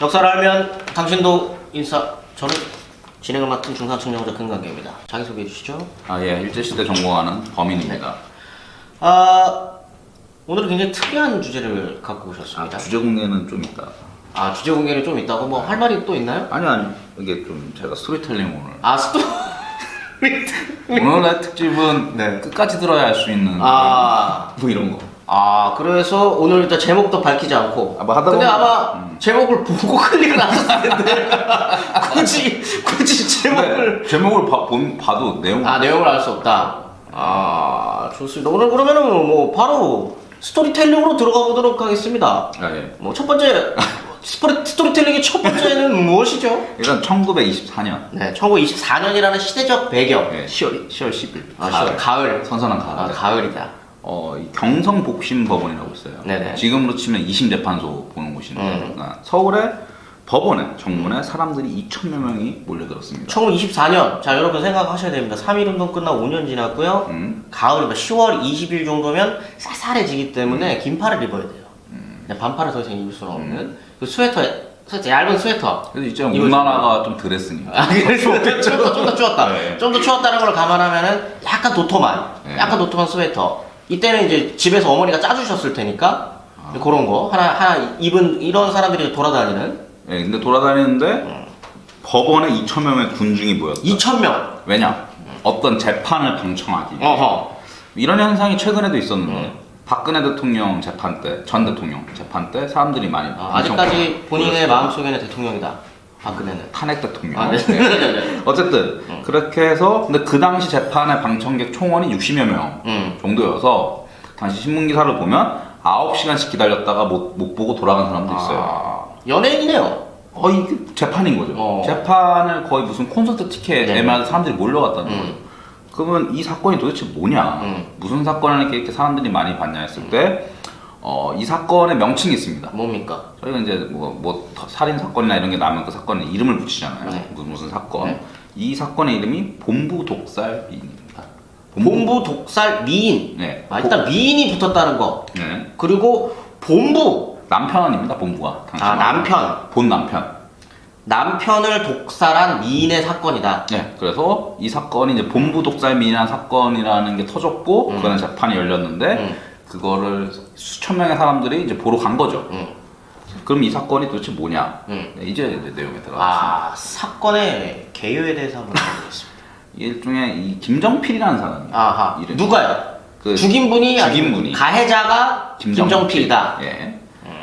역사를 알면 당신도 인사. 저는 진행을 맡은 중산층영자 금강계입니다. 자기소개해 주시죠. 아, 예, 일제시대 전공하는 범인입니다. 아, 오늘은 굉장히 특이한 주제를 갖고 아, 오셨습니다. 주제 공개는 좀 있다. 아, 주제 공개는 좀 있다고 뭐 할 말이 또 있나요? 아니, 아니, 이게 좀 제가 스토리텔링 오늘. 아, 스토리. 오늘의 특집은 네. 끝까지 들어야 할 수 있는 아. 뭐 이런 거. 아, 그래서 오늘 일단 제목도 밝히지 않고. 아, 뭐 하다 근데 보면- 아마 음. 제목을 보고 클릭을 하셨을 텐데. 굳이, 굳이 제목을. 근데 제목을 봐, 본, 봐도 내용. 아, 내용을 알 수 없다. 아, 좋습니다. 오늘 그러면은 뭐 바로 스토리텔링으로 들어가 보도록 하겠습니다. 아, 예. 뭐 첫 번째 스토리, 스토리텔링의 첫 번째는 무엇이죠? 일단 1924년 네, 1924년이라는 시대적 배경. 예, 10월, 10월 10일. 아, 가을. 가을. 선선한 가을. 아, 가을이다. 어, 이 경성복심법원이라고 있어요. 네네. 지금으로 치면 2심 재판소 보는 곳인데 음. 그러니까 서울에 법원에 정문에 사람들이 2천여 명이 몰려들었습니다. 1924년. 자, 여러분 생각하셔야 됩니다. 3.1 운동 끝나고 5년 지났고요. 음. 가을이면 10월 20일 정도면 쌀쌀해지기 때문에 긴팔을 입어야 돼요. 음. 그냥 반팔을 더 이상 입을 수는 없는. 그 스웨터, 스웨터, 얇은 스웨터. 그래서 이제 우나라가 좀 덜했으니까. 아, 그래서 좀더 좀 더 추웠다. 네. 좀더 추웠다는 걸 감안하면은 약간 도톰한, 네. 약간 도톰한 스웨터. 이때는 이제 집에서 어머니가 짜주셨을 테니까 아. 그런 거 하나 하나 입은 이런 사람들이 돌아다니는 예, 근데 돌아다니는데 법원에 2천여 명의 군중이 모였다. 2천 명. 왜냐? 어떤 재판을 방청하기. 어허. 이런 현상이 최근에도 있었는데 음. 박근혜 대통령 재판 때, 전 대통령 재판 때 사람들이 많이 아, 방청- 아직까지 본인의 마음속에는 대통령이다. 박근혜는. 탄핵 대통령. 아, 네. 네, 네, 네. 어쨌든 음. 그렇게 해서 근데 그 당시 재판의 방청객 총원이 60여 명 음. 정도여서 당시 신문 기사를 보면 9시간씩 기다렸다가 못, 못 보고 돌아간 사람도 있어요. 아, 연예인이네요. 어 이게 재판인 거죠. 어. 재판을 거의 무슨 콘서트 티켓 네. 애매하게 사람들이 몰려갔다는 음. 거예요. 그러면 이 사건이 도대체 뭐냐? 음. 무슨 사건을 이렇게, 이렇게 사람들이 많이 봤냐 했을 때, 어, 이 사건의 명칭이 있습니다. 뭡니까? 저희가 이제 뭐, 뭐 살인 사건이나 이런 게 나면 그 사건에 이름을 붙이잖아요. 네. 무슨 무슨 사건. 네. 이 사건의 이름이 본부 독살입니다. 본부 독살 미인. 네. 아, 일단 미인이 붙었다는 거. 네. 그리고 본부. 남편입니다. 본부가. 아. 남편. 본 남편. 남편을 독살한 미인의 사건이다. 네, 그래서 이 사건이 이제 본부 독살 미인한 사건이라는 게 터졌고 음. 그거는 재판이 열렸는데 음. 그거를 수천 명의 사람들이 이제 보러 간 거죠. 음. 그럼 이 사건이 도대체 뭐냐? 음. 네, 이제, 이제 내용에 들어가겠습니다. 아, 사건의 개요에 대해서 한번 알아보겠습니다. 이게 일종의 이 김정필이라는 사람이 아하. 이름이. 누가요? 그 죽인 분이 죽인 분이. 가해자가 김정필이다. 예.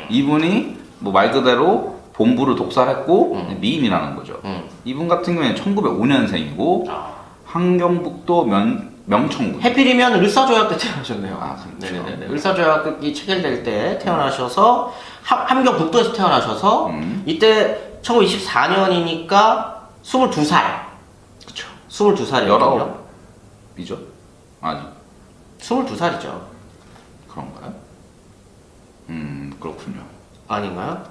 이분이 뭐 말 그대로 본부를 독살했고 음. 미인이라는 거죠. 음. 이분 같은 경우에는 1905년생이고 아. 환경북도 면, 명청군. 해필이면 을사조약 때 태어나셨네요. 아, 그렇죠. 네네네. 을사조약이 체결될 때 태어나셔서 함, 함경 북도에서 태어나셔서 음. 이때 1924년이니까 22살. 그쵸. 22살이거든요. 이죠? 아니 22살이죠. 그런가요? 음 그렇군요. 아닌가요?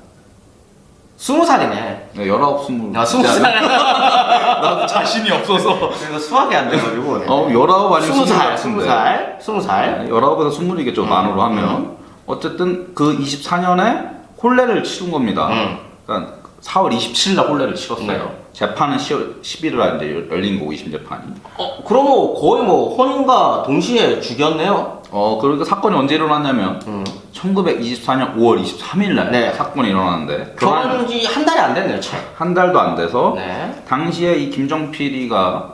20살이네. 네, 19, 20. 아, 20살. 나도 자신이 없어서. 그래서 수학이 안 돼가지고. 네. 어, 19 아니면 20살, 20살. 20살, 20살. 19에서 20이겠죠, 음. 만으로 하면. 어쨌든 그 24년에 혼례를 치른 겁니다. 음. 그러니까 4월 27일 날 혼례를 치렀어요. 네. 재판은 10월 11일 날 이제 열린 거고, 2심 재판이. 어, 그럼 뭐 거의 뭐 혼인과 동시에 죽였네요. 어, 그러니까 사건이 언제 일어났냐면, 음. 1924년 5월 23일 날 네. 사건이 일어났는데, 결혼 결혼한 지 한 달이 안 됐네요, 채. 한 달도 안 돼서, 네. 당시에 이 김정필이가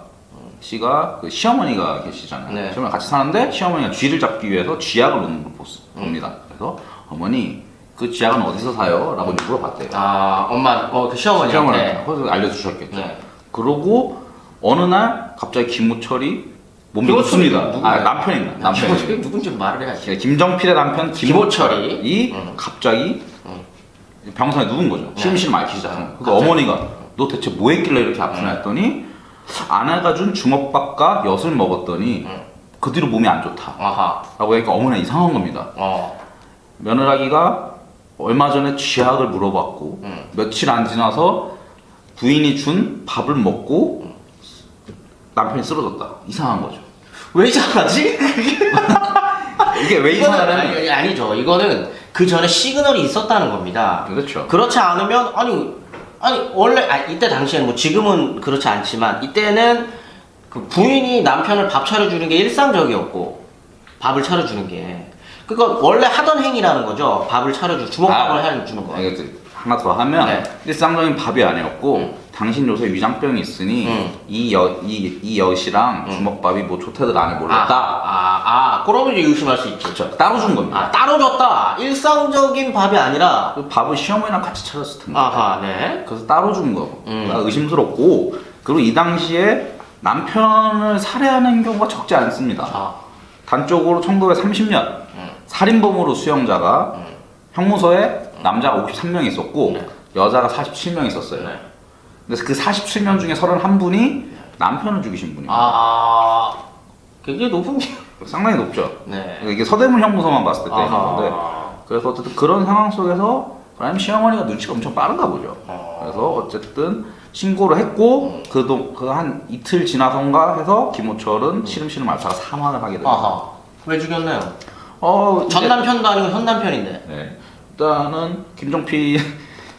씨가 그 시어머니가 계시잖아요. 네. 시어머니 같이 사는데 시어머니가 쥐를 잡기 위해서 쥐약을 놓는 걸 봅- 음. 봅니다. 그래서 어머니 그 쥐약은 어디서 사요? 라고 물어봤대요. 아, 엄마, 어, 그 시어머니한테. 시어머니한테 그래서 알려주셨겠죠. 네. 그러고 어느 날 갑자기 김호철이 몸이 김호철이 눕습니다. 누구예요? 아 남편입니다. 남편이 남편이. 누군지 말을 해야지. 김정필의 남편 김호철이. 김호철이 음. 갑자기 음. 병상에 누운 거죠. 네. 심심 앓기 시작하는 거예요. 그래서 갑자기. 어머니가 너 대체 뭐 했길래 이렇게 아프냐 음. 했더니 아내가 준 주먹밥과 엿을 먹었더니 음. 그 뒤로 몸이 안 좋다. 아하. 라고 하니까 어머니가 이상한 겁니다. 어. 며느라기가 얼마 전에 쥐약을 물어봤고 음. 며칠 안 지나서 부인이 준 밥을 먹고 남편이 쓰러졌다. 이상한 거죠. 왜 이상하지? 이게 왜 이거는 이상하냐면 아니, 아니죠. 이거는 그 전에 시그널이 있었다는 겁니다. 그렇죠. 그렇지 않으면 아니 아니 원래 아, 이때 당시에는 뭐 지금은 그렇지 않지만 이때는 그 부인이 남편을 밥 차려주는 게 일상적이었고 밥을 차려주는 게 그거 원래 하던 행위라는 거죠. 밥을 차려주 주먹밥을 아, 해주는 거. 이거 하나 더 하면 네. 일상적인 밥이 아니었고 음. 당신 요새 위장병이 있으니 음. 이, 여, 이, 이 여시랑 음. 주먹밥이 뭐 안해 아, 몰랐다 아, 아, 그러면 이제 의심할 수 있죠. 그렇죠. 따로 준 겁니다 아, 따로 줬다. 일상적인 밥이 아니라. 그 밥을 시어머니랑 같이 차렸을 텐데 아하, 네. 그래서 따로 준 거. 음. 가 의심스럽고 그리고 이 당시에 남편을 살해하는 경우가 적지 않습니다. 아, 단적으로 1930년 음. 살인범으로 수영자가 음. 형무소에 남자가 53명 있었고 네. 여자가 47명 있었어요. 네. 그래서 그 47명 중에 31분이 남편을 죽이신 분이에요. 아, 굉장히 높은 게. 상당히 높죠. 네. 이게 서대문 형무소만 봤을 때 때리는 건데. 그래서 어쨌든 그런 상황 속에서 그다음 시어머니가 눈치가 엄청 빠른가 보죠. 어. 그래서 어쨌든 신고를 했고 그도 그한 이틀 지나선가 해서 김호철은 시름시름 앓다가 사망을 하게 됩니다. 아하. 왜 죽였나요? 어, 전 이제- 남편도 아니고 현 남편인데. 네. 일단은 김종필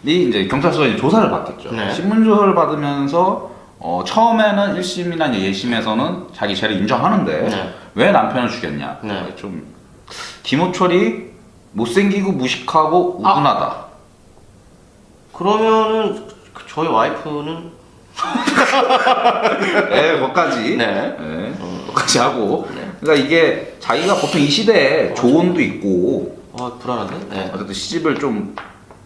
이 이제 경찰서에 이제 조사를 받겠죠. 네. 신문 조사를 받으면서 어, 처음에는 1심이나 이제 예심에서는 자기 죄를 인정하는데 네. 왜 남편을 죽였냐? 네. 좀 김호철이 못생기고 무식하고 아. 우둔하다. 그러면은 그 저희 와이프는 네, 거기까지. 네. 네, 거기까지 하고. 네. 그러니까 이게 자기가 보통 이 시대에 조언도 있고 아 불안한데. 네. 어쨌든 시집을 좀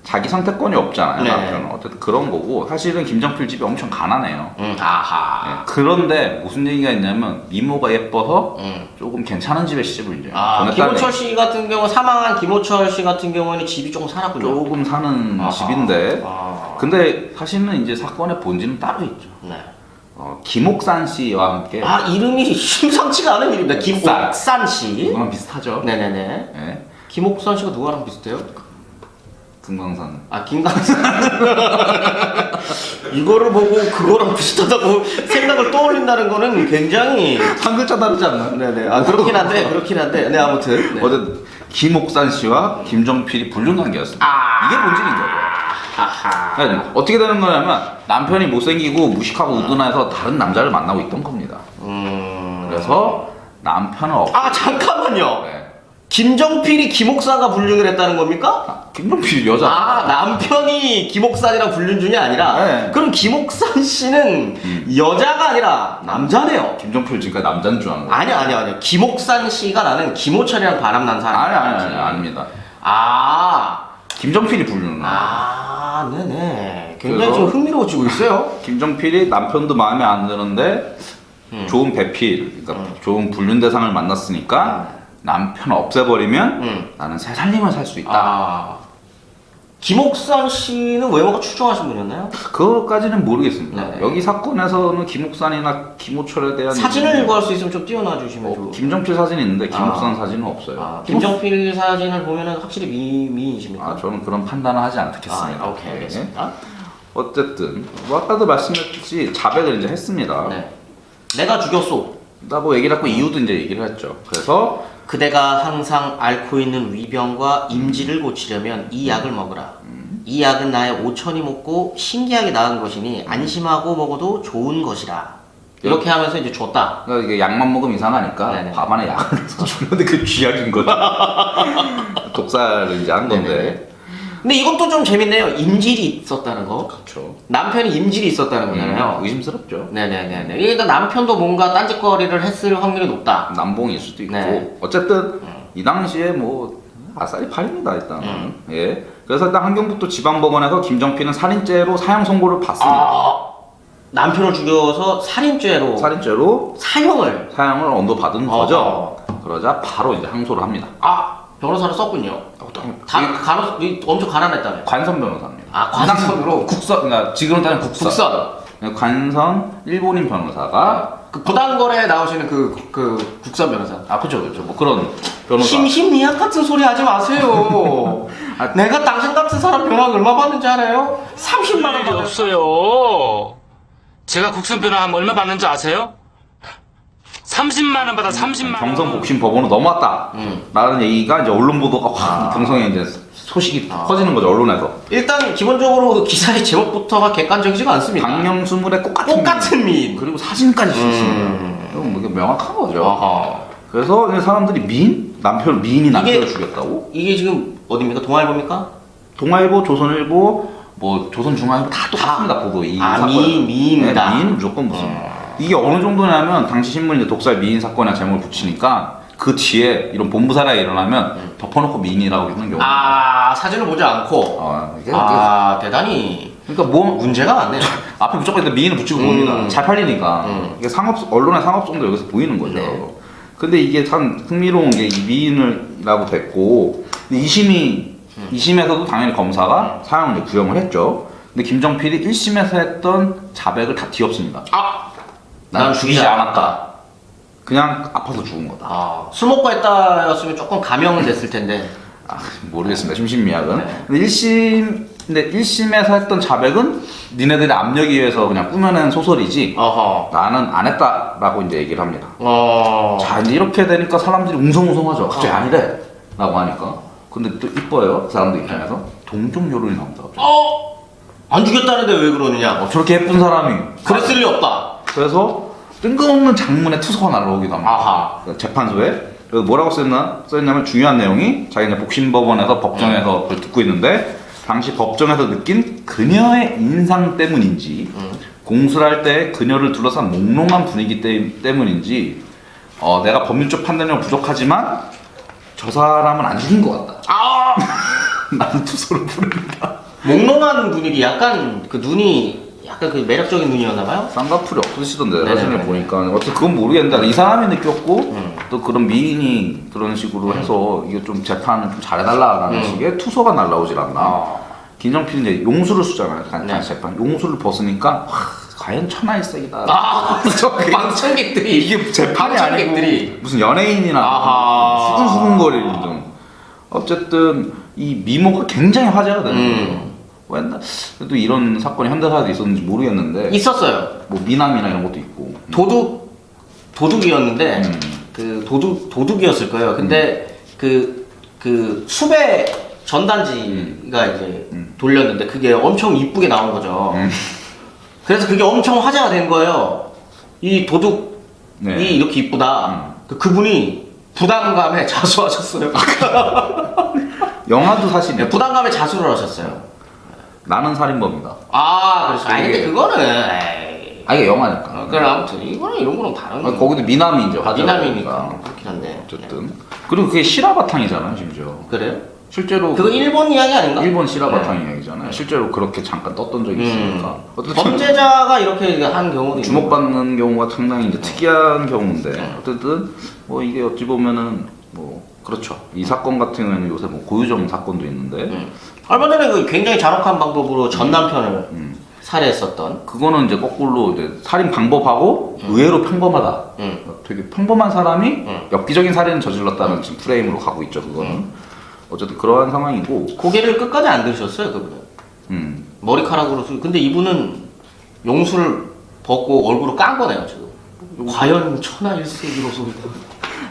자기 선택권이 없잖아요. 네. 남편은 어쨌든 그런 거고 사실은 김정필 집이 엄청 가난해요. 음, 네, 아하. 그런데 무슨 얘기가 있냐면 미모가 예뻐서 음. 조금 괜찮은 집에 시집을 이제 아 보냈다는 김호철 씨 같은 경우 사망한 김호철 씨 같은 경우에는 집이 조금 살았군요. 조금 사는 아하. 집인데 아. 근데 사실은 이제 사건의 본질은 따로 있죠. 네. 어, 김옥산 씨와 함께 아 이름이 심상치가 않은 이름입니다. 옥산. 김옥산 씨. 이거랑 비슷하죠. 네네네. 네. 김옥산 씨가 누구랑 비슷해요? 금강산. 아 김강산. 이거를 보고 그거랑 비슷하다고 생각을 떠올린다는 거는 굉장히 한 글자 다르지 않나? 네네. 아 그렇긴 한데 그렇긴 한데 네 아무튼. 네. 어쨌든 김옥산 씨와 김정필이 불륜 관계였습니다. 아. 이게 본질인 거죠. 하하. 그러니까 어떻게 되는 거냐면 남편이 못생기고 무식하고 우둔해서 다른 남자를 만나고 있던 겁니다. 음. 그래서 남편은 없. 아 잠깐만요. 네. 김정필이 김옥산과 불륜을 했다는 겁니까? 아, 김정필 여자. 아 남편이 김옥산이랑 불륜 중이 아니라 네. 그럼 김옥산 씨는 음. 여자가 아니라 남자네요. 김정필 지금까지 남자인 줄 아는 거예요. 아니요 아니요 아니요 김옥산 씨가 나는 김호철이랑 바람난 사람. 아니 아니 아니 아닙니다. 아. 김정필이 불륜을. 아. 아, 네네. 굉장히 그래서- 좀 흥미로워지고 있어요. 김정필이 남편도 마음에 안 드는데 음. 좋은 배필, 그러니까 음. 좋은 불륜 대상을 만났으니까 남편 없애버리면 음. 나는 새 살림을 살 수 있다. 아. 김옥산 씨는 외모가 출중하신 분이었나요? 그거까지는 모르겠습니다. 네. 여기 사건에서는 김옥산이나 김호철에 대한 사진을 얘기는- 구할 수 있으면 좀 띄워놔 주시면 어, 좋 김정필 사진이 있는데 김옥산 아. 사진은 없어요. 아, 김정필 사진을 보면은 확실히 미, 미인이십니까? 아, 저는 그런 판단을 하지 않겠습니다. 아, 오케이, 네. 알겠습니다. 어쨌든 뭐 아까도 말씀했듯이 자백을 이제 했습니다. 네. 내가 죽였소. 나뭐 얘기를 했고 이유도 이제 얘기를 했죠. 그래서 그대가 항상 앓고 있는 위병과 임지를 고치려면 이 약을 먹으라. 이 약은 나의 오천이 먹고 신기하게 나은 것이니 안심하고 먹어도 좋은 것이라. 이렇게 하면서 이제 줬다. 그러니까 이게 약만 먹으면 이상하니까 네네. 밥 안에 약을 넣어서 주는데 그 쥐약인 거죠. 독살을 이제 한 건데. 네네네. 근데 이것도 좀 재밌네요. 임질이 있었다는 거. 그렇죠. 남편이 임질이 있었다는 거잖아요. 음, 의심스럽죠. 네네네네. 그러니까 남편도 뭔가 딴짓거리를 했을 확률이 높다. 남봉일 수도 있고 네. 어쨌든 이 당시에 뭐 아싸리 팔립니다 일단은 음. 예 그래서 일단 한경북도 지방법원에서 김정필은 살인죄로 사형 선고를 받습니다 아, 남편을 죽여서 살인죄로 살인죄로 사형을. 사형을 언도받은 어, 거죠 어. 그러자 바로 이제 항소를 합니다 아, 변호사를 썼군요. 다, 이 간호, 이 엄청 가난했다며. 관선 변호사입니다 아, 관선으로? 국선 그러니까 지금은 따지면 국선 국선. 관선 일본인 변호사가 그 부당거래에 나오시는 그, 그 국선 변호사. 아 그죠 그죠 뭐 그런 변호사 심심미약 같은 소리 하지 마세요. 아, 내가 당신 같은 사람 변호사 얼마 받는지 알아요? 30만 원 일이 받아요. 없어요. 제가 국선 변호하면 얼마 받는지 아세요? 30만 원 받아 30만 원. 경성 복심 법원으로 넘어왔다. 음. 라는 얘기가 이제 언론 보도가 확 아. 경성에 이제 소식이 아. 퍼지는 거죠 언론에서. 일단 기본적으로 그 기사의 제목부터가 객관적이지가 않습니다. 강령수물의 꽃 같은 똑같은 미인. 미인. 그리고 사진까지. 음. 이건 뭐 이게 명확한 거죠. 어허. 그래서 이제 사람들이 미인 남편 미인이 남편을 죽였다고? 이게 지금 어디입니까? 동아일보입니까? 동아일보, 조선일보, 뭐 조선중앙일보 다 똑같습니다 보도 이 아, 사건. 미- 미인이다. 네, 미인 무조건 무슨 음. 이게 어느 정도냐면 당시 신문 이제 독살 미인 사건이나 제목을 붙이니까 그 뒤에 이런 본부 사례가 일어나면 덮어놓고 미인이라고 하는 경우. 음. 아 사진을 보지 않고. 어, 이게 아 대단히 그러니까 뭐 문제가 많네요. 앞에 무조건 일단 미인을 붙이고 음. 봅니다. 잘 팔리니까. 음. 이게 상업 언론의 상업성도 여기서 보이는 거죠. 네. 근데 이게 참 흥미로운 게 이 미인을라고 됐고 이심이 음. 이심에서도 당연히 검사가 사형을 구형을 했죠. 근데 김정필이 1심에서 했던 자백을 다 뒤엎습니다. 아, 난난 죽이지 않았다. 그냥 아파서 죽은 거다. 아, 술 먹고 했다였으면 조금 감형은 됐을 텐데. 아, 모르겠습니다. 심신미약은. 네. 근데 1심 근데 1심에서 했던 자백은 니네들의 압력에 의해서 그냥 꾸며낸 소설이지 어허. 나는 안 했다라고 이제 얘기를 합니다. 어. 자 이제 이렇게 되니까 사람들이 웅성웅성하죠. 갑자기 어. 아니래 라고 하니까 근데 또 이뻐요 그 사람들 입장에서 동종 여론이 나옵니다. 갑자기. 어. 안 죽였다는데 왜 그러느냐? 어, 저렇게 예쁜 사람이 그랬을 리 없다. 그래서 뜬금없는 장문의 투서가 날라오기도 합니다. 아하. 그 재판소에 그래서 뭐라고 썼나 써있냐면 중요한 내용이 자기네 복심법원에서 법정에서 그걸 듣고 있는데 당시 법정에서 느낀 그녀의 인상 때문인지 음. 공수를 할 때 그녀를 둘러싼 몽롱한 분위기 때, 때문인지 어, 내가 법률적 판단력은 부족하지만 저 사람은 안 죽인 것 같다. 아. 나는 투서를 부릅니다. 몽롱한 분위기, 약간 그 눈이 약간 그 매력적인 눈이었나 봐요. 쌍꺼풀이 없으시던데 네네네. 사진을 보니까 어떻게 그건 모르겠는데 이 사람이 느꼈고 음. 또 그런 미인이 그런 식으로 해서 이게 좀 재판을 좀 잘해달라라는 음. 식의 투서가 날라오질 않나 아. 김정필이 이제 용수를 쓰잖아요 단- 네. 재판 용수를 벗으니까 와, 과연 천하일색이다 아, 방청객들이 이게 재판이 방청객들이. 아니고 무슨 연예인이나 아하. 수근수근거리는 좀 어쨌든 이 미모가 굉장히 화제가 되는 음. 뭐 옛날 또 이런 사건이 현대사에도 있었는지 모르겠는데 있었어요. 뭐 미남이나 이런 것도 있고 도둑 도둑이었는데 음. 그 도둑 도둑이었을 거예요. 근데 그 그 수배 전단지가 이제 음. 돌렸는데 그게 엄청 이쁘게 나온 거죠. 음. 그래서 그게 엄청 화제가 된 거예요. 이 도둑이 네. 이렇게 이쁘다. 음. 그 그분이 부담감에 자수하셨어요. 영화도 사실 네, 부담감에 자수를 하셨어요. 나는 살인범이다. 아, 그렇죠. 아니 근데 그거는 에이. 아 이게 영화니까. 어, 그래 아무튼 이거는 이런 거랑 다른 아, 거기도 미남이죠. 화제가 미남이니까 되니까. 그렇긴 한데. 어쨌든 그리고 그게 실화 바탕이잖아요, 심지어. 네. 그래요? 실제로 그거 일본 이야기 아닌가? 일본 실화 네. 바탕 이야기잖아요. 실제로 그렇게 잠깐 떴던 적이 음. 있으니까. 어쨌든 범죄자가 이렇게 한 경우도 있는 주목받는 경우가 상당히 이제 특이한 경우인데 네. 어쨌든 뭐 이게 어찌 보면은 뭐 그렇죠. 이 사건 같은 경우에는 요새 뭐 고유정 사건도 있는데. 음. 얼마 전에 그 굉장히 잔혹한 방법으로 전 남편을 음. 살해했었던 그거는 이제 거꾸로 이제 살인 방법하고 의외로 평범하다. 음. 되게 평범한 사람이 음. 엽기적인 살인을 저질렀다는 지금 프레임으로 가고 있죠. 그거는 어쨌든 그러한 상황이고. 고개를 끝까지 안 들으셨어요 그분은 음. 머리카락으로 수- 근데 이분은 용수를 벗고 얼굴을 깐 거네요 지금 과연 천하일색이로 소리가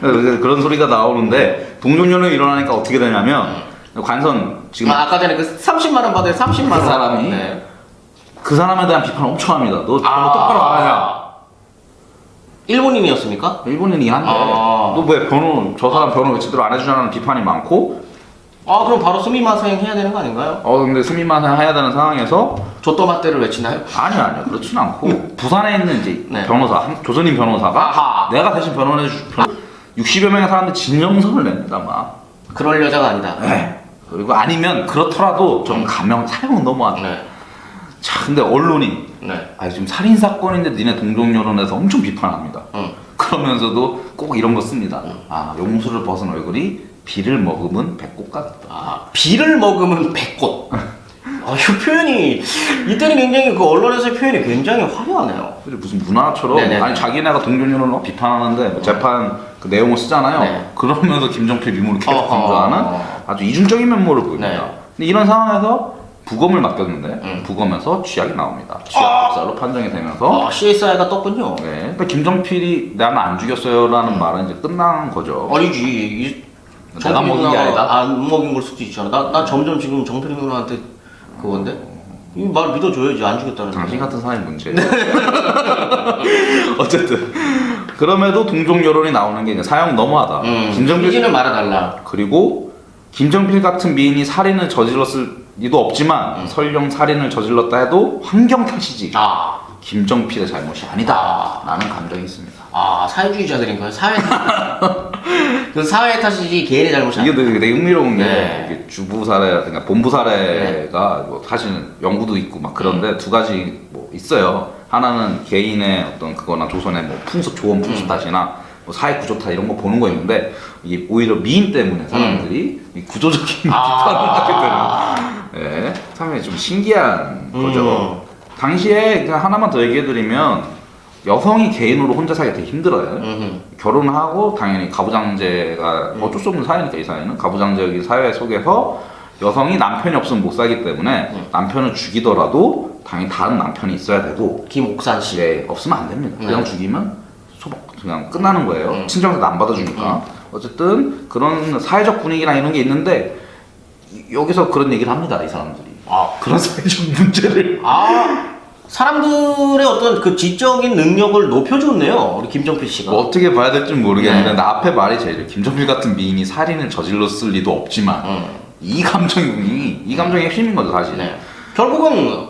그래서 그런 소리가 나오는데 동종연애 일어나니까 어떻게 되냐면 관선 지금 아, 아까 전에 그 30만 원 받을 30만 원 그 사람이 네. 그 사람에 대한 비판을 엄청 합니다. 너, 너 아. 똑바로 안 하냐? 일본인이었습니까? 일본인이 한데 아. 너 왜 변호 저 사람 변호 왜 제대로 안 해주냐는 비판이 많고 아 그럼 바로 스미마생 해야 되는 거 아닌가요? 어 근데 스미만 해야 되는 상황에서 조또맛대를 외치나요? 아니요 아니요 그렇진 않고 부산에 있는 이제 네. 변호사 한- 조선인 변호사가 아하. 내가 대신 변호해 주 60여 명의 사람들 진정서를 냅니다 막 그럴 여자가 아니다 네. 그리고 아니면 그렇더라도 좀 가명 사용은 너무하다 네. 자 근데 언론이 네. 아 지금 살인 사건인데 니네 동종 여론에서 엄청 비판합니다 응. 그러면서도 꼭 이런 거 씁니다 아 용수를 벗은 얼굴이 비를 머금은 배꼽 같다 아, 비를 먹으면 백꽃. 아, 이 표현이 이때는 굉장히 그 언론에서의 표현이 굉장히 화려하네요. 무슨 문화처럼 네네. 아니 자기네가 동종연을 막 비판하는데 뭐 재판 그 내용을 쓰잖아요. 네. 그러면서 김정필 미모를 계속. 강조하는 아주 이중적인 면모를 보입니다. 네. 근데 이런 상황에서 부검을 맡겼는데 음. 부검에서 쥐약이 나옵니다. 쥐약 박살로 판정이 되면서 아, CSI가 떴군요. 네, 그러니까 김정필이 나는 안 죽였어요라는 말은 이제 끝난 거죠. 아니지. 이, 내가 먹인 게 누나가 아니다? 안 먹인 걸 수도 있잖아. 나, 나 점점 지금 정필이 누나한테 그건데? 이 말 믿어줘야지. 안 죽였다는 당신 거. 같은 사람이 문제. 어쨌든 그럼에도 동종 여론이 나오는 게 이제 사형 너무하다. 음, 김정필 이지는 말아달라. 그리고 김정필 같은 미인이 살인을 저질렀을 리도 없지만 설령 살인을 저질렀다 해도 환경 탓이지. 아, 김정필의 잘못이 아니다. 라는 감정이 있습니다. 아, 사회주의자들인 거예요? 사회 탓. 그 사회 탓이지 개인의 잘못이 이게. 되게, 되게 흥미로운 게 네. 이게 주부 사례라든가 본부 사례가 뭐 사실은 연구도 있고 막 그런데 음. 두 가지 뭐 있어요. 하나는 개인의 어떤 그거나 조선의 뭐 풍습 조원 풍습 음. 탓이나 뭐 사회 구조 탓 이런 거 보는 거 있는데 이게 오히려 미인 때문에 사람들이 이 구조적인 비판을 하게 되는 아, 예, 상당히 좀 신기한 거죠. 음. 당시에 그냥 하나만 더 얘기해드리면 여성이 개인으로 혼자 살기 되게 힘들어요. 음. 결혼하고 당연히 가부장제가 어쩔 수 없는 사회니까 이 사회는 가부장제의 사회 속에서 여성이 남편이 없으면 못 살기 때문에 음. 남편을 죽이더라도 당연히 다른 남편이 있어야 되고 김옥산 씨. 예, 없으면 안 됩니다. 네. 그냥 죽이면 그냥 끝나는 거예요. 음. 친정에서 안 받아주니까 어쨌든 그런 사회적 분위기나 이런 게 있는데 이- 여기서 그런 얘기를 합니다 이 사람들이 아, 그런 사회적 문제를 아, 사람들의 어떤 그 지적인 능력을 높여줬네요. 우리 김정필 씨가. 뭐 어떻게 봐야 될지 모르겠는데 네. 나 앞에 말이 제일 김정필 같은 미인이 살인을 저질렀을 리도 없지만 음. 이 감정이 이 감정이 핵심인 거죠 사실. 네. 결국은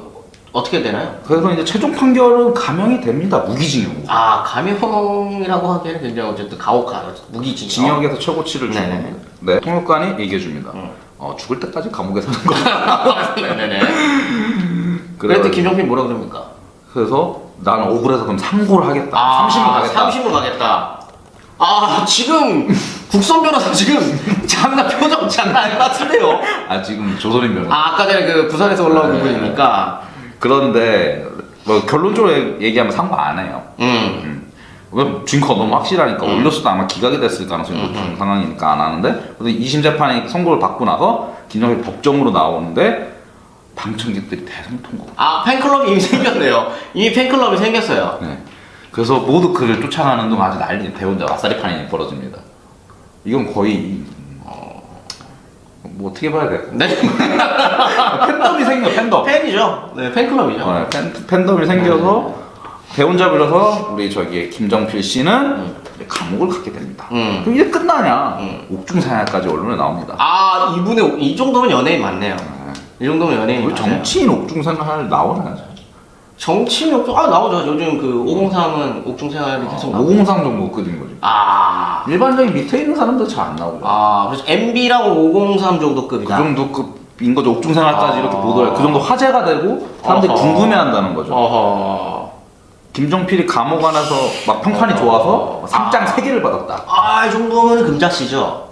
어떻게 되나요? 그래서 이제 최종 판결은 감형이 됩니다 무기징역. 아, 감형이라고 하기에는 굉장히 어쨌든 가혹한 무기징역. 징역에서 최고치를 주는 네네. 네, 통역관이 얘기해 줍니다. 음. 어, 죽을 때까지 감옥에 사는 거. 네네네. 그래 그랬더니 김정필 뭐라 그럽니까? 그래서 나는 억울해서 그럼 상고를 하겠다. 아, 30을 가겠다. 30을 가겠다. 아, 지금 국선 변호사 지금 장난 표정 장난 것 같은데요. 아 지금 조선인 변호. 아, 아까 전에 그 부산에서 올라온 네. 분이니까. 그런데 뭐 결론적으로 얘기하면 상고 안 해요. 음. 왜 증거가 너무 확실하니까 올렸어도 아마 기각이 됐을 가능성이 높은 상황이니까 안 하는데 근데 2심 재판이 선고를 받고 나서 김정일 법정으로 나오는데 방청객들이 대성 통곡 아, 팬클럽이 이미 생겼네요. 이미 팬클럽이 생겼어요. 네. 그래서 모두 그를 쫓아가는 동안 아주 난리 대혼자 아싸리판이 벌어집니다 이건 거의 어, 뭐 어떻게 봐야 돼 네. 팬덤이 생겨 팬덤 팬이죠. 네, 팬클럽이죠. 어, 팬, 팬덤이 생겨서 대혼자 빌어서 우리 저기 김정필 씨는 이제 감옥을 갖게 됩니다 음. 그럼 이게 끝나냐 음. 옥중상해까지 언론에 나옵니다 아, 이분의 이 정도면 연예인 맞네요. 이 정도면 연예인 우리 맞아요. 정치인 옥중생활 나오나요? 정치인 옥중 아 나오죠. 요즘 그 503은 옥중 생활이 계속 나오고. 503 정도 급인 거지. 아. 일반적인 밑에 있는 사람들 잘안 나오죠. 아, 그래서 MB랑 503 정도 그 급이다. 정도 급인 거죠. 옥중생활까지 아. 이렇게 보도해. 그 정도 화제가 되고 사람들이 어허. 궁금해한다는 거죠. 어허. 김정필이 감옥 안에서 막 평판이. 좋아서 상장 아. 세 개를 받았다. 아, 이 정도면 금자씨죠.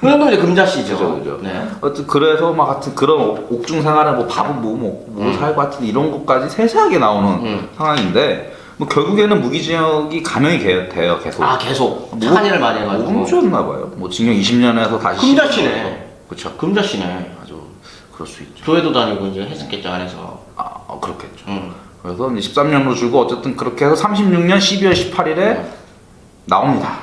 그 정도면 이제 금자씨죠. 그죠, 그죠. 네. 어쨌든 그래서 막 같은 그런 옥- 옥중 생활에 뭐 밥은 뭐 먹고 뭐 음. 살고 하여튼 이런 것까지 세세하게 나오는 음. 상황인데 뭐 결국에는 무기징역이 감형이 개- 돼요 계속. 아, 계속 뭐- 착한 일을 많이 해가지고. 무죄였나 봐요. 뭐 징역 20년에서 다시 금자씨네. 그렇죠. 금자씨네. 아주 그럴 수 있죠. 교회도 다니고 이제 했었겠죠, 안에서. 아, 어, 그렇겠죠. 음. 그래서 이제 13년으로 주고 어쨌든 그렇게 해서 36년 12월 18일에 나옵니다.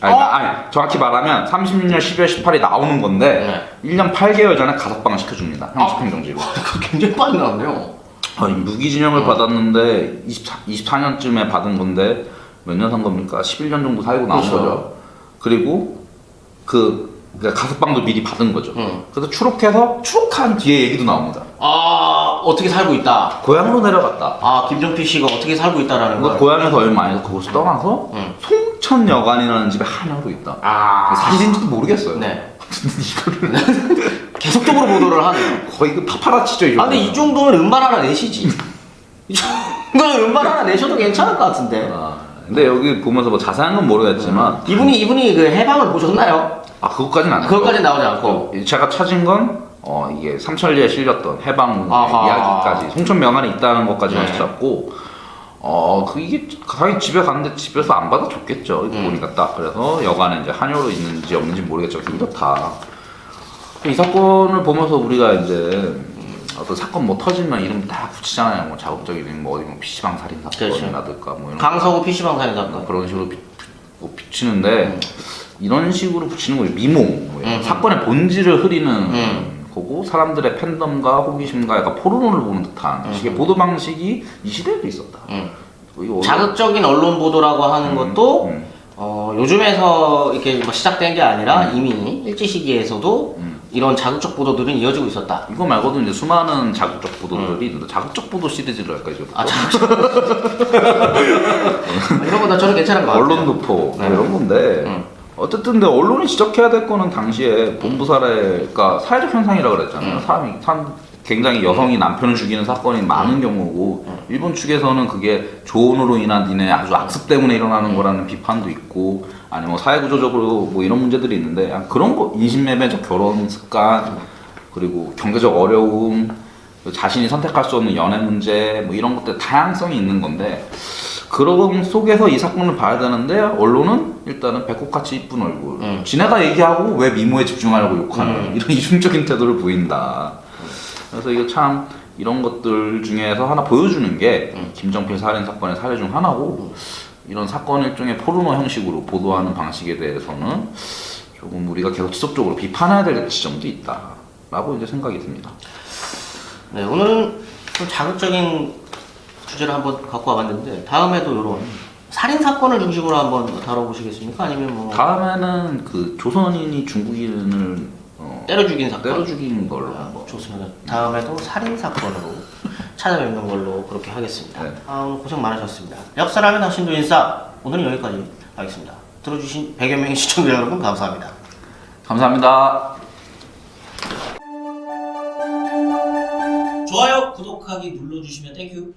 아니, 어? 나- 아니, 정확히 말하면 36년 12월 18일에 나오는 건데 1년 8개월 전에 가석방을 시켜줍니다. 형식행정지로. 그거 굉장히 빨리 나왔네요. 아니, 무기징역을 받았는데 24, 24년쯤에 받은 건데 몇 년 산 겁니까? 11년 정도 살고 나온 그렇죠. 거죠. 그리고 그 그러니까 가석방도 미리 받은 거죠. 음. 그래서 추록해서 추록한 뒤에 얘기도 나옵니다. 아, 어떻게 살고 있다. 고향으로 내려갔다. 아, 김정필 씨가 어떻게 살고 있다라는 그러니까 걸. 고향에서 얼마 안 해서 거기서 떠나서 음. 송천 여관이라는 집에 한여로 있다. 아, 사실인지도 모르겠어요. 네. 이거를 계속적으로 보도를 하네요. 거의 그 파파라치죠. 이거. 아, 근데 이 정도면 음반 하나 내시지. 이 정도면 음반 하나 내셔도 괜찮을 것 같은데. 아, 근데 여기 보면서 뭐 자세한 건 모르겠지만 이분이, 이분이 그 해방을 보셨나요? 아 그것까지는 안 했어요. 그것까지 나오지 않고. 제가 찾은 건 어, 이게 삼천리에 실렸던 해방 아하. 이야기까지 송천 명안이 있다는 것까지만 네. 찾았고 어, 그 이게 당연히 집에 갔는데 집에서 안 받아줬겠죠. 이거 음. 보니까 딱 그래서 여간에 이제 한여로 있는지 없는지 모르겠지만 힘들다. 이 사건을 보면서 우리가 이제 어떤 사건 뭐 터지면 이름 딱 붙이잖아요. 뭐 자극적인 뭐 어디 뭐 PC방 살인 사건이라든가 뭐 이런 강서구 PC방 살인 뭐 사건. 그런 식으로 비, 뭐 붙이는데 이런 식으로 붙이는 거예요. 미모 뭐 이런 음. 사건의 본질을 흐리는 음. 거고 사람들의 팬덤과 호기심과 약간 포르노를 보는 듯한 식의 보도 방식이 이 시대에도 있었다. 음. 이거 자극적인 언론 보도라고 하는 것도 음. 어, 요즘에서 이렇게 뭐 시작된 게 아니라 이미 일제 시기에서도 음. 이런 자극적 보도들은 이어지고 있었다. 이거 말고도 이제 수많은 자극적 보도들이 있는데 자극적 보도 시리즈를 할까 이제 아 자극적. 이런 거나 저는 괜찮은 것 같아요. 언론 도포 뭐 네. 이런 건데 음. 어쨌든 근데 언론이 지적해야 될 거는 당시에 본부 살해 그러니까 사회적 현상이라 그랬잖아요. 음. 사람이 사람 굉장히 여성이 남편을 죽이는 사건이 많은 경우고 음. 일본 측에서는 그게 조언으로 인한 니네 아주 악습 때문에 일어나는 거라는 비판도 있고 아니 뭐 사회 구조적으로 뭐 이런 문제들이 있는데 아, 그런 거 인신매매적 결혼 습관 그리고 경제적 어려움 자신이 선택할 수 없는 연애 문제 뭐 이런 것들 다양성이 있는 건데 그런 속에서 이 사건을 봐야 되는데 언론은 일단은 배꼽같이 이쁜 얼굴 음. 지네가 얘기하고 왜 미모에 집중하려고 욕하는 음. 이런 이중적인 태도를 보인다 그래서 이거 참 이런 것들 중에서 하나 보여주는 게 음. 김정필 살인 사건의 사례 중 하나고 이런 사건 일종의 포르노 형식으로 보도하는 방식에 대해서는 조금 우리가 계속 지속적으로 비판해야 될 지점도 있다라고 이제 생각이 듭니다. 네, 오늘은 좀 자극적인 주제를 한번 갖고 와봤는데 다음에도 이런 살인 사건을 중심으로 한번 다뤄보시겠습니까? 아니면 뭐 다음에는 그 조선인이 중국인을 어, 때려 죽인 사건? 때려 죽인 걸로 아, 한번. 좋습니다. 다음에도 살인 사건으로 찾아뵙는 걸로 그렇게 하겠습니다. 네. 아, 고생 많으셨습니다. 역사라면 당신도 인싸. 오늘은 여기까지 하겠습니다. 들어주신 100여 명의 시청자 여러분 감사합니다. 감사합니다. 좋아요, 구독하기 눌러주시면 땡큐.